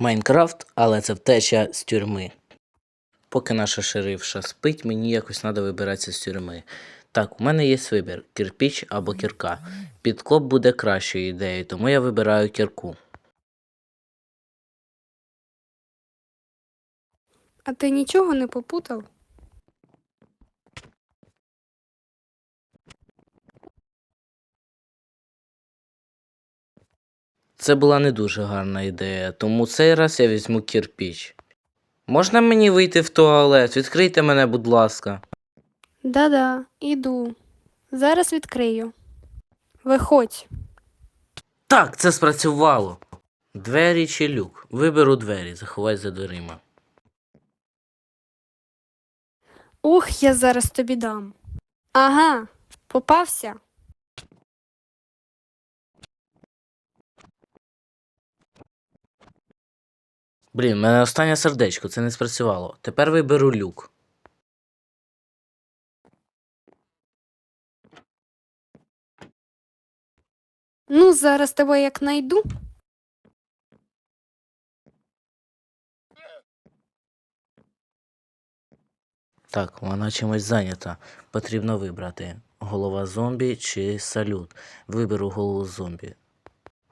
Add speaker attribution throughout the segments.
Speaker 1: Майнкрафт, але це втеча з тюрми. Поки наша шерифша спить, мені якось треба вибиратися з тюрми. Так, у мене є вибір: кирпіч або кірка. Підкоп буде кращою ідеєю, тому я вибираю кірку.
Speaker 2: А ти нічого не попутав?
Speaker 1: Це була не дуже гарна ідея, тому цей раз я візьму кірпіч. Можна мені вийти в туалет? Відкрийте мене, будь ласка.
Speaker 2: Да-да, іду. Зараз відкрию. Виходь.
Speaker 1: Так, це спрацювало. Двері чи люк? Виберу двері, заховай за дверима.
Speaker 2: Ух, я зараз тобі дам. Ага, попався.
Speaker 1: Блін, в мене останнє сердечко, це не спрацювало. Тепер виберу люк.
Speaker 2: Ну, зараз тебе як найду.
Speaker 1: Так, вона чимось зайнята. Потрібно вибрати голова зомбі чи салют. Виберу голову зомбі.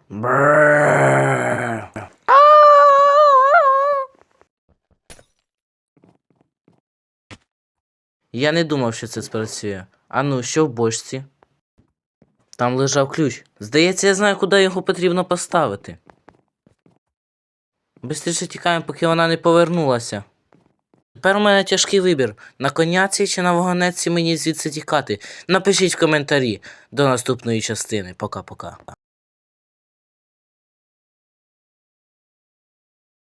Speaker 1: Брррр. Я не думав, що це спрацює. А ну, що в бочці? Там лежав ключ. Здається, я знаю, куди його потрібно поставити. Бистріше тікаємо, поки вона не повернулася. Тепер у мене тяжкий вибір: на коняці чи на вагонетці мені звідси тікати. Напишіть в коментарі до наступної частини. Пока-пока.